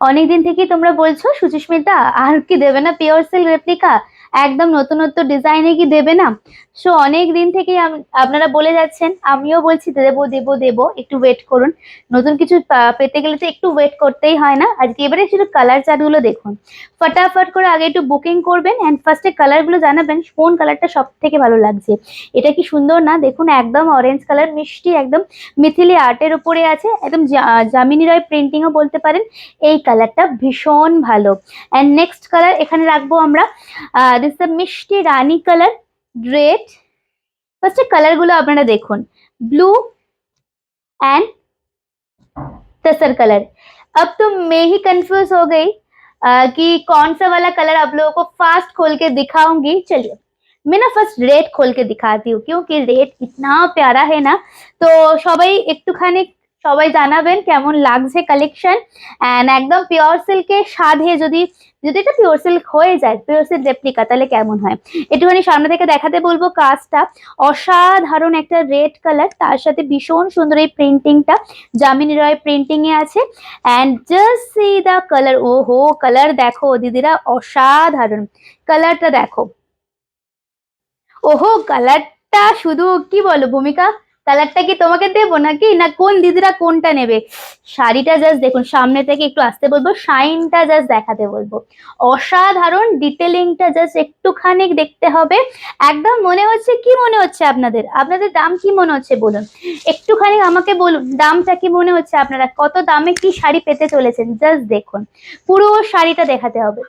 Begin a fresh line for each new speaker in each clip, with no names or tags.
অনেকদিন থেকেই তোমরা বলছো সুচিস্মিতা আর কি দেবে না পিওর সেল রেপ্লিকা একদম নতুনত্ব ডিজাইনে কি দেবে না? সো অনেক দিন থেকেই আপনারা বলে যাচ্ছেন, আমিও বলছি, দেবো দেবো দেবো, একটু ওয়েট করুন। নতুন কিছু পেতে গেলে তো একটু ওয়েট করতেই হয় না। আজকে এবারে শুধু কালার চার্টগুলো দেখুন। ফটাফট করে আগে একটু বুকিং করবেন অ্যান্ড ফার্স্টে কালারগুলো জানাবেন, কোন কালারটা সব থেকে ভালো লাগছে। এটা কি সুন্দর না? দেখুন, একদম অরেঞ্জ কালার মিষ্টি, একদম মিথিলি আর্টের উপরে আছে। একদম জা- যামিনী রায় প্রিন্টিংও বলতে পারেন। এই কালারটা ভীষণ ভালো। অ্যান্ড নেক্সট কালার এখানে রাখব আমরা দিস দ্য মিষ্টি রানী কালার রেড ফার্স্টে কালারগুলো আপনারা দেখুন ব্লू एंड तसर कलर अब तो मैं ही कंफ्यूज हो गई अ, कि कौन सा वाला कलर आप लोगों को फास्ट खोल के दिखाऊंगी चलिए मैं ना फर्स्ट रेड खोल के दिखाती हूँ क्योंकि रेड इतना प्यारा है ना তো সবাই একটুখানি সবাই জানাবেন কেমন লাগছে কালেকশন অ্যান্ড একদম পিওর সিল্কের সাধে যদি যদি এটা পিওর সিল্ক হয়ে যায় পিওর সিল্ক রেপ্লিকা তাহলে কেমন হয়? একটুখানি সামনে থেকে দেখাতে বলব কাজটা। অসাধারণ একটা রেড কালার তার সাথে ভীষণ সুন্দর এই প্রিন্টিংটা জামিনী রয় প্রিন্টিং এ আছে। And just see the colour ও হো কালার দেখো দিদিরা, অসাধারণ। কালারটা দেখো। ওহো কালারটা শুধু কি বলো ভূমিকা? কালারটা কি তোমাকে দেবো নাকি? না কোন দিদিরা কোনটা নেবে? শাড়িটা জাস্ট দেখুন, সামনে থেকে একটু আসতে বলব, শাইনটা জাস্ট দেখাতে বলব। অসাধারণ ডিটেলিংটা জাস্ট একটুখানি দেখতে হবে। একদম মনে হচ্ছে, কি মনে হচ্ছে আপনাদের? আপনাদের দাম কি মনে হচ্ছে বলুন? একটুখানি আমাকে বলুন, দামটা কি মনে হচ্ছে আপনারা? কত দামে কি শাড়ি পেতে চলেছেন? জাস্ট দেখুন, পুরো শাড়িটা দেখাতে হবে।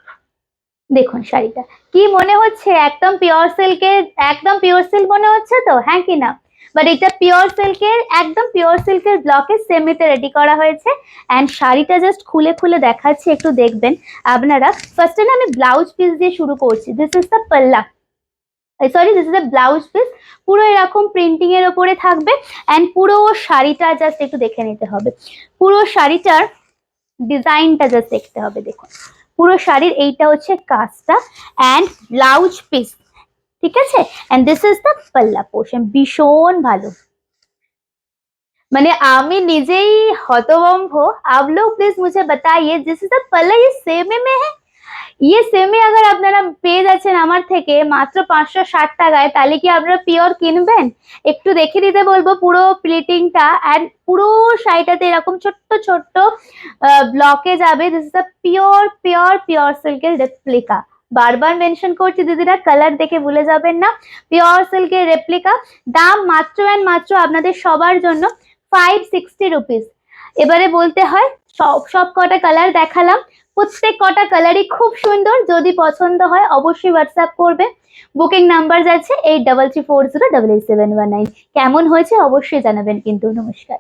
দেখুন শাড়িটা, কি মনে হচ্ছে? একদম পিওর সিল্কের একদম পিওর সিল্ক মনে হচ্ছে তো? হ্যাঁ কি না? বাট এটা পিওর সিল্কের একদম পিওর সিল্কের ব্লকে সেমিতে রেডি করা হয়েছে। অ্যান্ড শাড়িটা জাস্ট খুলে খুলে দেখাচ্ছি, একটু দেখবেন আপনারা। ফার্স্টে না আমি ব্লাউজ পিস দিয়ে শুরু করছি। দিস ইজ দ্য পাল্লা sorry this is the blouse piece পুরো এরকম প্রিন্টিং এর ওপরে থাকবে। অ্যান্ড পুরো শাড়িটা জাস্ট একটু দেখে নিতে হবে। পুরো শাড়িটার ডিজাইনটা জাস্ট দেখতে হবে, দেখুন। পুরো শাড়ির এইটা হচ্ছে কাজটা। অ্যান্ড ব্লাউজ পিস ঠিক আছে and this is the pallu portion ভীষণ ভালো মানে আমি নিজেই হতভম্ব आप लोग प्लीज मुझे बताइए दिस इज द पल्ला ये सेमे में है ইয়ে সেমে আগার আপনারা পেয়ে যাচ্ছেন আমার থেকে মাত্র পাঁচশো ষাট টাকায় তাহলে কি আপনারা পিওর কিনবেন একটু দেখে দিতে বলবো পুরো প্লেটিংটা অ্যান্ড পুরো শাড়িটাতে এরকম ছোট্ট ছোট্ট ব্লকে যাবে this is the pure pure pure সিল্কের রেপ্লিকা বারবার মেনশন করছি, দিদিরা কালার দেখে ভুলে যাবেন না। পিওর সিল্কের রেপ্লিকা দাম মাত্র অ্যান্ড মাত্র আপনাদের সবার জন্য ফাইভ সিক্সটি রুপিস এবারে বলতে হয়, সব সব কটা কালার দেখালাম। প্রত্যেক কটা কালারই খুব সুন্দর। যদি পছন্দ হয়, অবশ্যই হোয়াটসঅ্যাপ করবে। বুকিং নাম্বার যাচ্ছে eight double three four zero double eight seven one nine কেমন হয়েছে অবশ্যই জানাবেন, কিন্তু নমস্কার।